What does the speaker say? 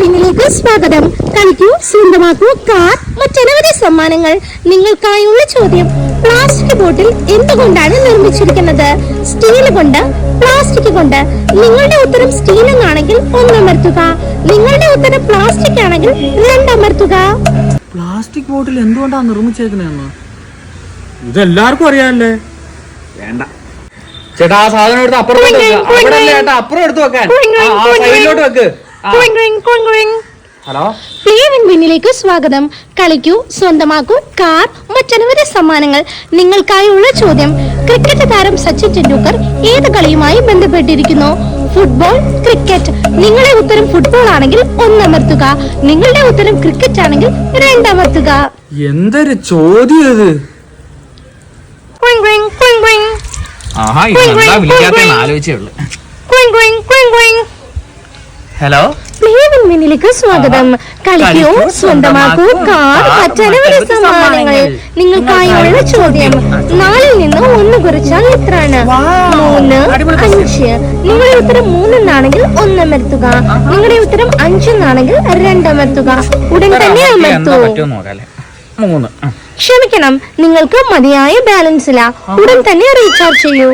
വിന്നിലേക്ക് സ്വാഗതം. കളിക്കൂ സ്വന്തമാക്കൂ കാർ മറ്റനവധി സമ്മാനങ്ങൾ. നിങ്ങൾക്കായുള്ള ചോദ്യം. പ്ലാസ്റ്റിക് ബോട്ടിൽ എന്തുകൊണ്ടാണ് നിർമ്മിച്ചിരിക്കുന്നത്? സ്റ്റീൽ കൊണ്ട് പ്ലാസ്റ്റിക് കൊണ്ട്. നിങ്ങളുടെ ഉത്തരം സ്റ്റീൽ എന്നാണെങ്കിൽ ഒന്നമർത്തുക. നിങ്ങളുടെ ഉത്തരം പ്ലാസ്റ്റിക് ആണെങ്കിൽ രണ്ടമർത്തുക. പ്ലാസ്റ്റിക് ബോട്ടിൽ എന്തുകൊണ്ടാണ് നിർമ്മിച്ചേക്കുന്നത് ഇതെല്ലാവർക്കും അറിയാമല്ലേ? വേണ്ട. ചേട്ടാ ആ സാധനം എടുത്ത് അപ്പുറം അവിടെ ചേട്ടാ അപ്പുറം എടുത്ത് വെക്കാൻ. സൈഡിലോട്ട് വെക്ക്. ഹലോ? വിൻ സ്വാഗതം. കളിക്കൂ സ്വന്തമാക്കൂ കാർ മറ്റനവധി സമ്മാനങ്ങൾ. നിങ്ങൾക്കായുള്ള ചോദ്യം. ക്രിക്കറ്റ് താരം സച്ചിൻ ടെണ്ടുൽക്കർ ഏത് കളിയുമായി ബന്ധപ്പെട്ടിരിക്കുന്നു? ഫുട്ബോൾ ക്രിക്കറ്റ് നിങ്ങളുടെ ഉത്തരം ഫുട്ബോൾ ആണെങ്കിൽ ഒന്നമർത്തുക നിങ്ങളുടെ ഉത്തരം ക്രിക്കറ്റ് ആണെങ്കിൽ രണ്ടമർത്തുക എന്തൊരു ചോദ്യം ഇത്? ആഹാ വിളിക്കാത്തേന്ന് ആലോചിച്ചേ ഉള്ളു. ഹലോ സ്വാഗതം. കളിക്കൂ സ്വന്തമാക്കൂ കാർ മറ്റനവധി സമ്മാനങ്ങൾ. നിങ്ങൾക്കായുള്ള ചോദ്യം. നാലിൽ നിന്ന് ഒന്ന് കുറിച്ചാൽ എത്രയാണ് മൂന്ന് അഞ്ച്. നിങ്ങളുടെ ഉത്തരം മൂന്നെന്നാണെങ്കിൽ ഒന്നമർത്തുക നിങ്ങളുടെ ഉത്തരം അഞ്ചെന്നാണെങ്കിൽ രണ്ടമർത്തുക ഉടൻ തന്നെ അമർത്തൂ. മൂന്ന്. ക്ഷമിക്കണം നിങ്ങൾക്ക് മതിയായ ബാലൻസ് ഇല്ല ഉടൻ തന്നെ റീചാർജ് ചെയ്യൂ.